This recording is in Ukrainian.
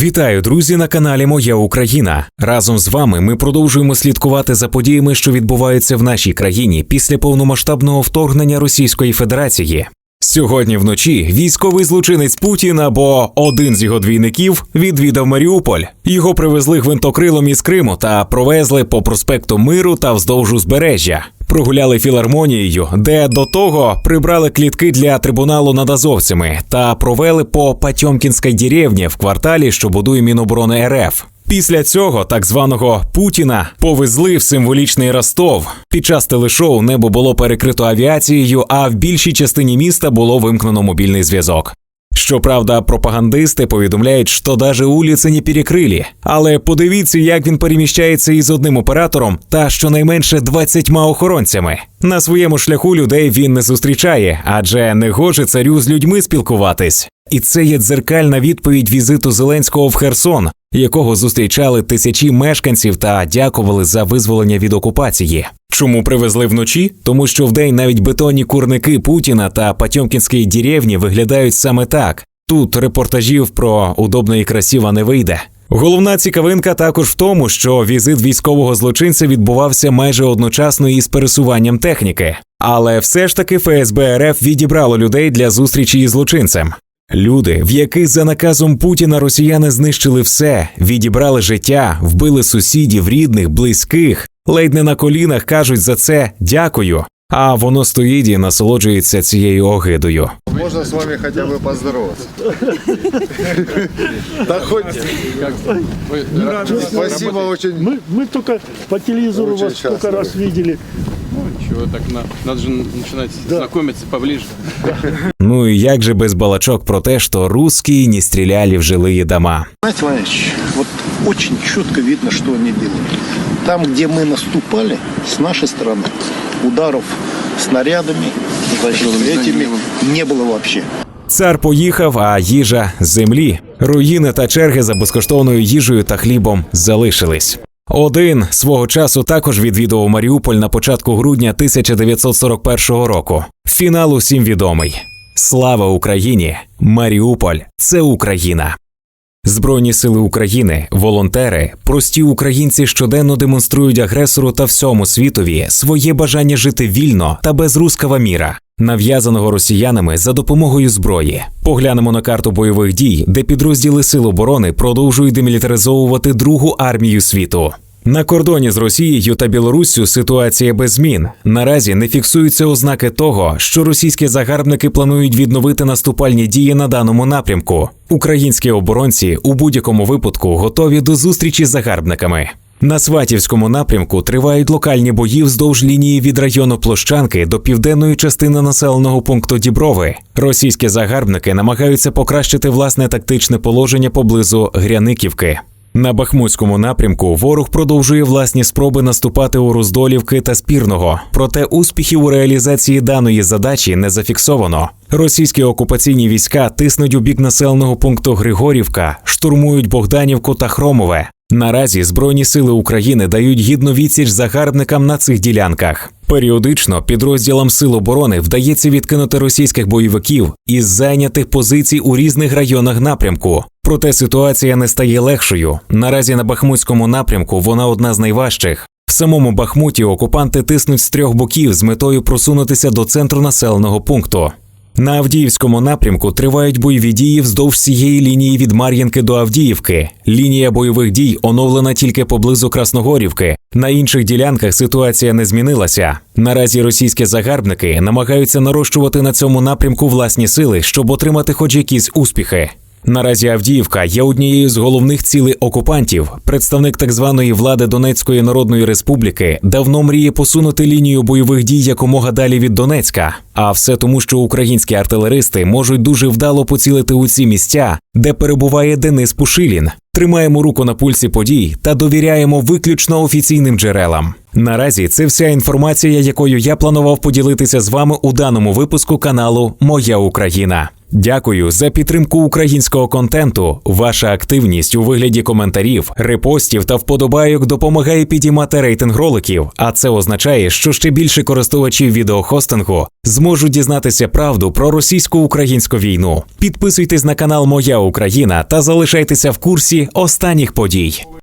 Вітаю, друзі, на каналі Моя Україна. Разом з вами ми продовжуємо слідкувати за подіями, що відбуваються в нашій країні після повномасштабного вторгнення Російської Федерації. Сьогодні вночі військовий злочинець Путін або один з його двійників відвідав Маріуполь. Його привезли гвинтокрилом із Криму та провезли по проспекту Миру та вздовж узбережжя. Прогуляли філармонією, де до того прибрали клітки для трибуналу над азовцями та провели по Патьомкінській деревні в кварталі, що будує Міноборони РФ. Після цього так званого Путіна повезли в символічний Ростов. Під час телешоу небо було перекрито авіацією, а в більшій частині міста було вимкнено мобільний зв'язок. Щоправда, пропагандисти повідомляють, що даже улиці не перекрили. Але подивіться, як він переміщається із одним оператором та щонайменше 20 охоронцями. На своєму шляху людей він не зустрічає, адже не гоже царю з людьми спілкуватись. І це є дзеркальна відповідь візиту Зеленського в Херсон, якого зустрічали тисячі мешканців та дякували за визволення від окупації. Чому привезли вночі? Тому що вдень навіть бетонні курники Путіна та Патьомкінської деревні виглядають саме так. Тут репортажів про удобно і красиво не вийде. Головна цікавинка також в тому, що візит військового злочинця відбувався майже одночасно із пересуванням техніки. Але все ж таки ФСБ РФ відібрало людей для зустрічі із злочинцем. Люди, в яких за наказом Путіна росіяни знищили все, відібрали життя, вбили сусідів, рідних, близьких, ледь не на колінах кажуть за це дякую. А воно стоїть і насолоджується цією огидою. Можно с вами хотя бы поздороваться? Да хоть... Спасибо очень. Мы, мы только по телевизору Очень вас сколько часто. раз видели. Чего так на- надо же начинать знакомиться поближе. Ну і як же без балачок про те, що русські не стріляли в жилые дома. Знаете, Владимирович, вот очень четко видно, что они делают. Там, где мы наступали, с нашей стороны, ударов снарядами, значит, этими не было вообще. Цар поїхав, а їжа з землі. Руїни та черги за безкоштовною їжею та хлібом залишились. Один свого часу також відвідував Маріуполь на початку грудня 1941 року. Фінал усім відомий. Слава Україні! Маріуполь це Україна. Збройні сили України, волонтери, прості українці щоденно демонструють агресору та всьому світові своє бажання жити вільно та без рускава міра, нав'язаного росіянами за допомогою зброї. Поглянемо на карту бойових дій, де підрозділи Сил оборони продовжують демілітаризовувати другу армію світу. На кордоні з Росією та Білоруссю ситуація без змін. Наразі не фіксуються ознаки того, що російські загарбники планують відновити наступальні дії на даному напрямку. Українські оборонці у будь-якому випадку готові до зустрічі з загарбниками. На Сватівському напрямку тривають локальні бої вздовж лінії від району Площанки до південної частини населеного пункту Діброви. Російські загарбники намагаються покращити власне тактичне положення поблизу Гряниківки. На Бахмутському напрямку ворог продовжує власні спроби наступати у Роздолівки та Спірного. Проте успіхів у реалізації даної задачі не зафіксовано. Російські окупаційні війська тиснуть у бік населеного пункту Григорівка, штурмують Богданівку та Хромове. Наразі Збройні сили України дають гідну відсіч загарбникам на цих ділянках. Періодично підрозділам сил оборони вдається відкинути російських бойовиків із зайнятих позицій у різних районах напрямку. Проте ситуація не стає легшою. Наразі на Бахмутському напрямку вона одна з найважчих. В самому Бахмуті окупанти тиснуть з трьох боків з метою просунутися до центру населеного пункту. На Авдіївському напрямку тривають бойові дії вздовж цієї лінії від Мар'їнки до Авдіївки. Лінія бойових дій оновлена тільки поблизу Красногорівки. На інших ділянках ситуація не змінилася. Наразі російські загарбники намагаються нарощувати на цьому напрямку власні сили, щоб отримати хоч якісь успіхи. Наразі Авдіївка є однією з головних цілей окупантів. Представник так званої влади Донецької Народної Республіки давно мріє посунути лінію бойових дій якомога далі від Донецька. А все тому, що українські артилеристи можуть дуже вдало поцілити у ці місця, де перебуває Денис Пушилін. Тримаємо руку на пульсі подій та довіряємо виключно офіційним джерелам. Наразі це вся інформація, якою я планував поділитися з вами у даному випуску каналу Моя Україна. Дякую за підтримку українського контенту. Ваша активність у вигляді коментарів, репостів та вподобайок допомагає підіймати рейтинг роликів. А це означає, що ще більше користувачів відеохостингу зможуть дізнатися правду про російсько-українську війну. Підписуйтесь на канал Моя Україна та залишайтеся в курсі останніх подій.